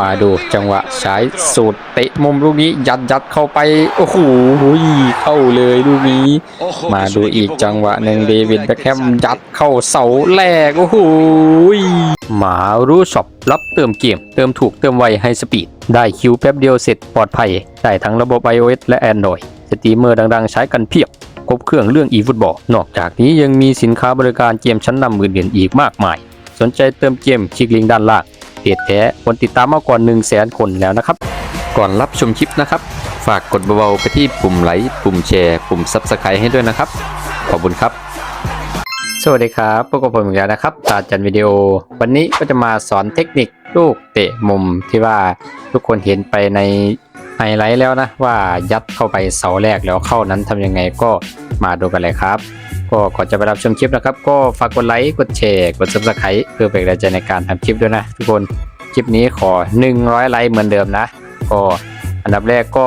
มาดูจังหวะใช้สูตรเตะมุมลูกนี้ยัดยัดเข้าไป โอ้โหเข้าเลยลูกนี้ มาดูอีกจังหวะหนึ่งเดวิดแบ็คแฮมยัดเข้าเสาแรกโอ้โหมารู้ช็อปรับเติมเกม เติมถูกเติมไวให้สปีด ได้คิวแป๊บเดียวเสร็จปลอดภัย ได้ทั้งระบบ iOS และ Android สตรีมเมอร์ดังๆ ใช้กันเพียบครบเครื่องเรื่อง e-football นอกจากนี้ยังมีสินค้าบริการเกมชั้นนำอื่นๆอีกมากมาย สนใจเติมเกมคลิกลิงก์ด้านล่างเพ จแท้คนติดตามมากกว่า1 0 0 0 0แสนคนแล้วนะครับ ก่อนรับชมคลิปนะครับ ฝากกดเบาๆไปที่ปุ่มไลค์ปุ่มแชร์ปุ่ม Subscribe ให้ด้วยนะครับ ขอบคุณครับ สวัสดีครับพบกับผมอีกแล้วนะครับตาจันวิดีโอ วันนี้ก็จะมาสอนเทคนิคลูกเตะมุมที่ว่าทุกคนเห็นไปในไฮไลท์แล้วนะว่ายัดเข้าไปเสาแรกแล้วเข้านั้นทำยังไงก็มาดูกันเลยครับ ก็ก่อนจะไปรับชมคลิปนะครับ ก็ฝากกดไลค์กดแชร์กด subscribe เพื่อเป็นกำลังใจในการทำคลิปด้วยนะ ทุกคนคลิปนี้ขอ 100 ไลค์เหมือนเดิมนะ ก็อันดับแรกก็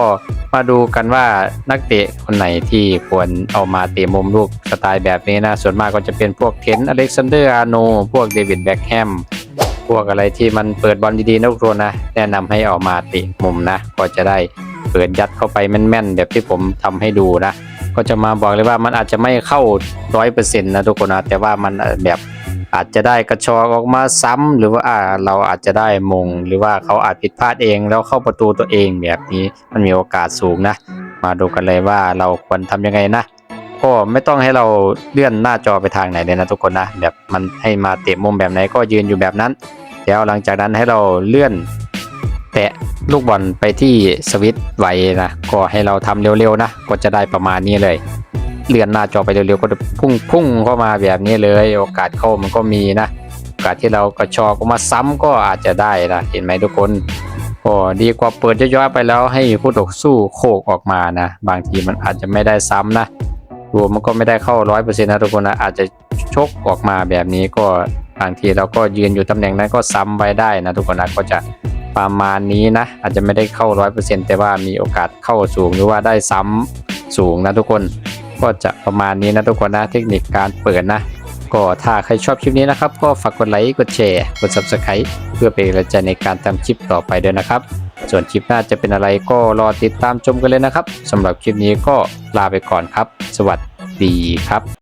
มาดูกันว่านักเตะคนไหนที่ควรเอามาเตะมุมลูกสไตล์แบบนี้นะ ส่วนมากก็จะเป็นพวกเทนอเล็กซานเดอร์อาโนพวกเดวิดแบ็คแฮมพวกอะไรที่มันเปิดบอลดีๆนะทุกคนนะ แนะนำให้ออกมาเตะมุมนะ ก็จะได้เปิดยัดเข้าไปแม่นๆ แบบที่ผมทำให้ดูนะ ก็จะมาบอกเลยว่ามันอาจจะไม่เข้าร้อยเปอร์เซ็นต์นะทุกคนนะแต่ว่ามันแบบอาจจะได้กระชอกออกมาซ้ำหรือว่าอ่าเราอาจจะได้มง หรือว่าเขาอาจผิดพลาดเองแล้วเข้าประตูตัวเองแบบนี้มันมีโอกาสสูงนะ มาดูกันเลยว่าเราควรทำยังไงนะก็ไม่ต้องให้เราเลื่อนหน้าจอไปทางไหนเลยนะทุกคนนะแบบมันให้มาเตะมุมแบบไหนก็ยืนอยู่แบบนั้น แล้วหลังจากนั้นให้เราเลื่อน ลูกบอลไปที่สวิตช์ไว้นะก็ให้เราทำเร็วๆนะก็จะได้ประมาณนี้เลย เลื่อนหน้าจอไปเร็วๆก็จะพุ่งพุ่งเข้ามาแบบนี้เลย โอกาสเข้ามันก็มีนะโอกาสที่เรากระชอกออกมาซ้ำก็อาจจะได้นะเห็นไหมทุกคนก็ดีกว่าเปิดย่อยๆไปแล้วให้ผู้ต่อสู้โขกออกมานะ บางทีมันอาจจะไม่ได้ซ้ำนะตัวมันก็ไม่ได้เข้าร้อยเปอร์เซ็นต์นะทุกคนนะอาจจะชกออกมาแบบนี้ก็บางทีเราก็ยืนอยู่ตำแหน่งนั้นก็ซ้ำไว้ได้นะทุกคนนะก็จะ ประมาณนี้นะ อาจจะไม่ได้เข้าร้อยเปอร์เซ็นต์แต่ว่ามีโอกาสเข้าสูงหรือว่าได้ซ้ำสูงนะทุกคนก็จะประมาณนี้นะทุกคนนะเทคนิคการเปิดนะ ก็ถ้าใครชอบคลิปนี้นะครับ ก็ฝากกดไลค์กดแชร์กด subscribe เพื่อเป็นกำลังใจในการทำคลิปต่อไปด้วยนะครับ ส่วนคลิปหน้าจะเป็นอะไรก็รอติดตามชมกันเลยนะครับสำหรับคลิปนี้ก็ลาไปก่อนครับ สวัสดีครับ